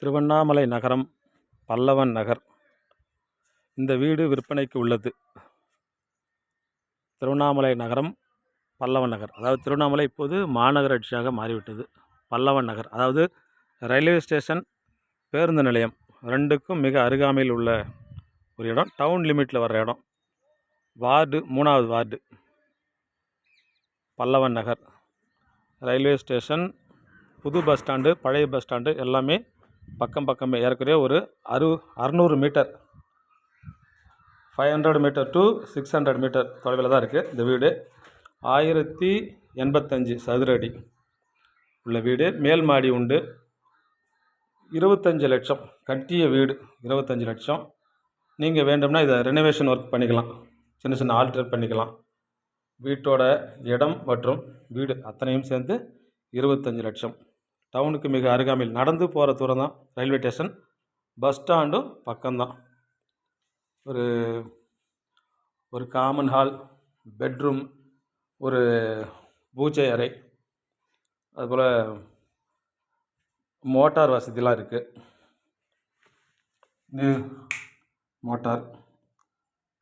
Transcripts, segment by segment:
திருவண்ணாமலை நகரம் பல்லவன் நகர். இந்த வீடு விற்பனைக்கு உள்ளது. திருவண்ணாமலை நகரம் பல்லவன் நகர். அதாவது திருவண்ணாமலை இப்போது மாநகராட்சியாக மாறிவிட்டது. பல்லவன் நகர். அதாவது ரயில்வே ஸ்டேஷன் பேருந்து நிலையம் ரெண்டுக்கும் மிக அருகாமையில் உள்ள ஒரு இடம். டவுன் லிமிட்டில் வர்ற இடம். வார்டு மூணாவது ward. Pallavan Nagar. Railway station புது பஸ் ஸ்டாண்டு பழைய பஸ் ஸ்டாண்டு எல்லாமே பக்கம் பக்கமே ஏறக்குறைய ஒரு அறு அறநூறு metre. Five hundred metre to six hundred metre தொலைவில் தான் இருக்குது இந்த வீடு. ஆயிரத்தி எண்பத்தஞ்சு சதுர அடி உள்ள வீடு. மேல் மாடி உண்டு. இருபத்தஞ்சு லட்சம் கட்டிய வீடு. இருபத்தஞ்சு லட்சம். நீங்கள் வேண்டும்னா இதை ரெனோவேஷன் ஒர்க் பண்ணிக்கலாம். சின்ன சின்ன ஆல்டர் பண்ணிக்கலாம். வீட்டோட இடம் மற்றும் வீடு அத்தனையும் சேர்ந்து இருபத்தஞ்சி லட்சம். டவுனுக்கு மிக அருகாமையில் நடந்து போகிற தூரம் தான் ரயில்வே ஸ்டேஷன். பஸ் ஸ்டாண்டும் பக்கம்தான். ஒரு ஒரு காமன் ஹால் பெட்ரூம் ஒரு பூஜை அறை. அதுபோல் மோட்டார் வசதிலாம் இருக்குது மோட்டார்.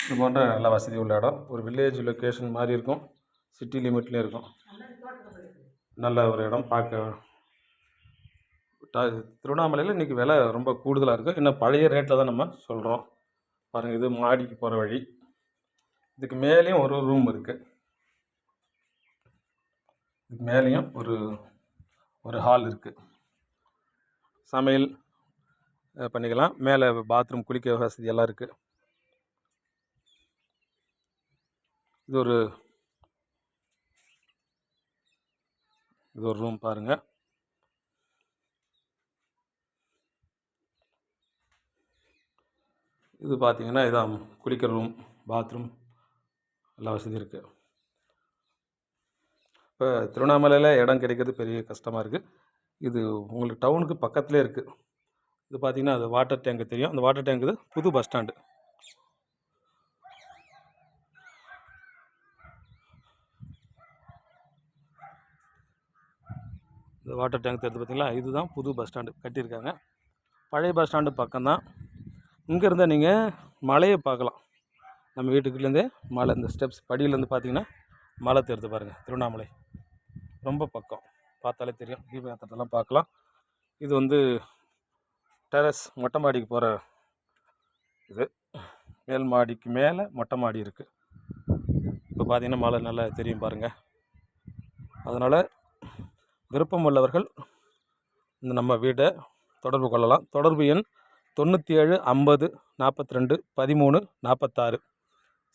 இது போன்ற நல்ல வசதி உள்ள இடம். ஒரு வில்லேஜ் லொக்கேஷன் மாதிரி இருக்கும். சிட்டி லிமிட்லேயும் இருக்கும். நல்ல ஒரு இடம். பார்க்க திருவண்ணாமலையில் இன்றைக்கி விலை ரொம்ப கூடுதலாக இருக்குது இன்னும் பழைய ரேட்டில் தான் நம்ம சொல்கிறோம் பாருங்கள் இது மாடிக்கு போகிற வழி. இதுக்கு மேலேயும் ஒரு ரூம் இருக்குது இதுக்கு மேலேயும் ஒரு ஒரு ஹால் இருக்குது சமையல் பண்ணிக்கலாம். மேலே பாத்ரூம் குளிக்க வசதி எல்லாம் இருக்குது இது ஒரு இது ஒரு ரூம் பாருங்கள் இது பார்த்தீங்கன்னா இதான் குளிக்கிற ரூம் பாத்ரூம் எல்லா வசதியும் இருக்குது இப்போ திருவண்ணாமலையில் இடம் கிடைக்கிறது பெரிய கஷ்டமாக இருக்குது இது உங்களுக்கு டவுனுக்கு பக்கத்துலேயே இருக்குது இது பார்த்தீங்கன்னா அது வாட்டர் டேங்க் தெரியும். அந்த வாட்டர் டேங்க் இது புது பஸ் ஸ்டாண்டு இந்த வாட்டர் டேங்க் தெரிஞ்சு பார்த்தீங்களா இதுதான் புது பஸ் ஸ்டாண்டு கட்டியிருக்காங்க. பழைய பஸ் ஸ்டாண்டு பக்கம்தான். இங்கே இருந்தால் நீங்கள் மலையை பார்க்கலாம். நம்ம வீட்டுக்குள்ளேருந்தே மலை இந்த ஸ்டெப்ஸ் படியிலேருந்து பார்த்தீங்கன்னா மலை தெரியுது பாருங்கள் திருவண்ணாமலை. ரொம்ப பக்கம். பார்த்தாலே தெரியும். தீபயாத்திரத்தெல்லாம் பார்க்கலாம். இது வந்து டெரஸ் மொட்டை மாடிக்கு போகிற இது. மேல் மாடிக்கு மேலே மொட்டை மாடி இருக்குது இப்போ பார்த்தீங்கன்னா மலை நல்லா தெரியும் பாருங்கள் அதனால் விருப்பம் உள்ளவர்கள் இந்த நம்ம வீட்டை தொடர்பு கொள்ளலாம். தொடர்பு எண் தொண்ணூற்றி ஏழு ஐம்பது நாற்பத்தி ரெண்டு பதிமூணு நாற்பத்தாறு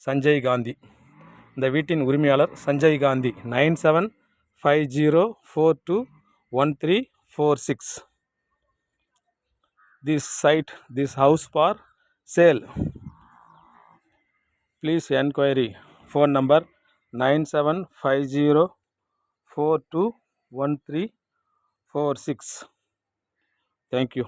சஞ்சய் காந்தி. இந்த வீட்டின் உரிமையாளர் Sanjay Gandhi. Nine seven five zero four two one three four six. This side this house for sale please enquiry phone number nine seven five zero four two one three four six thank you